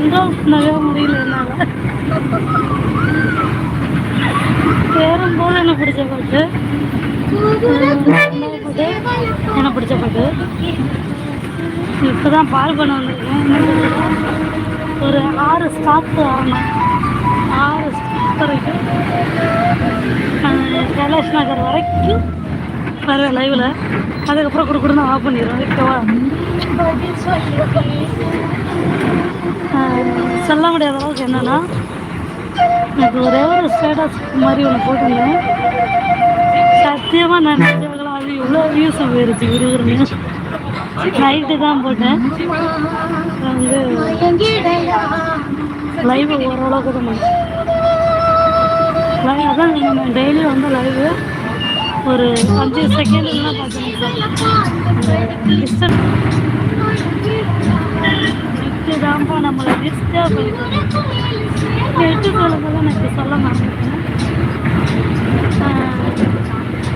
Control பண்ணவே முடியல என்னால். போல எனக்கு பிடிச்ச பாட்டு ரெண்டாவது எனக்கு பிடிச்ச பாட்டு இப்போ தான் பால் பண்ண வந்திருக்கேன். ஒரு ஆறு ஸ்டாப் ஆகணும் ஆறு ஸ்டாப் வரைக்கும் கைலாஷ் நகர் வரைக்கும் வருவேன் லைவில் அதுக்கப்புறம் கொடுக்கணும் ஆஃப் பண்ணிடுவேன். ஓகேவா சொல்ல முடியாத அளவுக்கு என்னன்னா எனக்கு ஒரே ஒரு ஸ்டேட்டஸ் மாதிரி ஒன்று போட்டிருந்தேன். சத்தியமாக நான் நினைச்சவங்களாம் அது இவ்வளோ வியூஸ் போயிருச்சு விறுவிறுன்னு நைட்டு தான் போட்டேன். வந்து லைவ் ஓரளவுக்கு தான் லைவ் அதான் நீங்கள் டெய்லி வந்து லைவ் ஒரு அஞ்சு செகண்ட்லாம் பார்த்தேன் நெட்டு தான்ப்பா நம்மளை டிஸ்டர்ப் பண்ணிட்டு நெட்டு சொல்லும்போது எனக்கு சொல்ல மாட்டேன்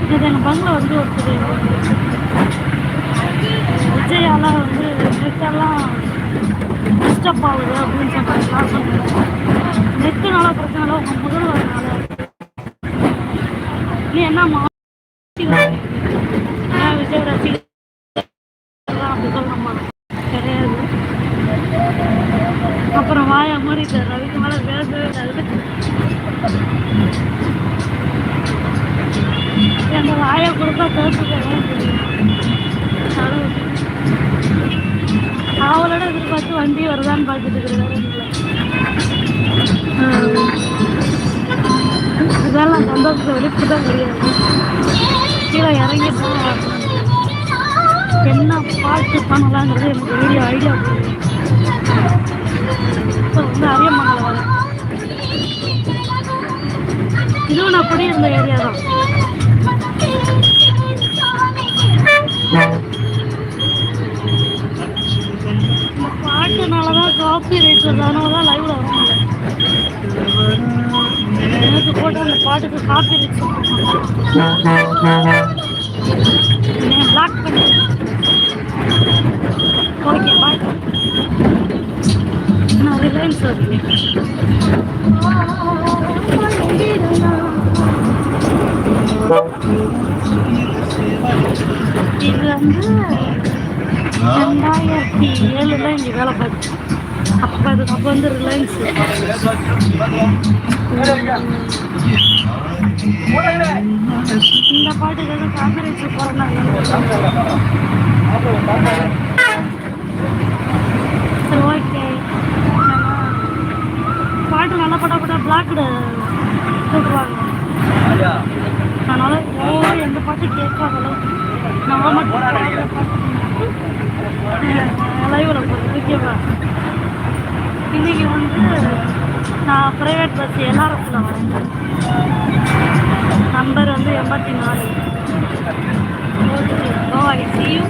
இது எங்கள் பங்களா வந்து ஒருத்தர் விஜயாலாம் வந்து நெட்டெல்லாம் டிஸ்டர்ப் ஆகுது அப்படின்னு சொன்னாங்க நான் சொன்னேன். நெட்டுனால பிரச்சனை இல்லை உங்கள் முதல்வர்னால நீ என்னம்மா நான் விஜய் ரசிகர் அப்புறம் வாயை மூடிட்டு ரவிக்கு மேலே பேசவே இல்லை அந்த வாயை கொடுத்தா பேசுகிறேன் அவளோட எதிர்பார்த்து வண்டி வருதான்னு பார்த்துட்டு இருக்கிறாரு. இதெல்லாம் சந்தோஷத்தை வெளிப்பு தான் முடியாது கீழே இறங்கி தான் என்ன பாட்டு பண்ணலாங்கிறது எனக்கு வீடியோ ஐடியா அரியமங்கலம் வரேன் இதுவும் நான் குடியிருந்த ஏரியா தான் இந்த பாட்டுனால தான் காப்பி ரைட்ஸ் அதனால தான் லைவ்ல வர முடியல எனக்கு போட்ட அந்த பாட்டுக்கு காப்பி ரைட் பிளாக் பண்ணி ஓகே பாய் ரிலையன்ஸ் இருக்கேன் இது வந்து ரெண்டாயிரத்தி ஏழுல இங்கே வேலை பார்த்தேன் அப்போ அதுக்கு அப்போ வந்து ரிலையன்ஸ் இந்த பாட்டுக்கு காங்கிரஸ் போகிறாங்க சரி ஓகே பாட்டு நல்லா பட்டா பட்டா பிளாக்டு போட்டுருவாங்க அதனால ஓ எந்த பாட்டு கேட்காத நான் மட்டும் லைவில் போகிறேன் ஓகேவா இன்னைக்கு வந்து நான் ப்ரைவேட் பஸ் எல்ஆர்எஸில் வரேன். நம்பர் வந்து எண்பத்தி நாலு. ஓ ஐ சி யூ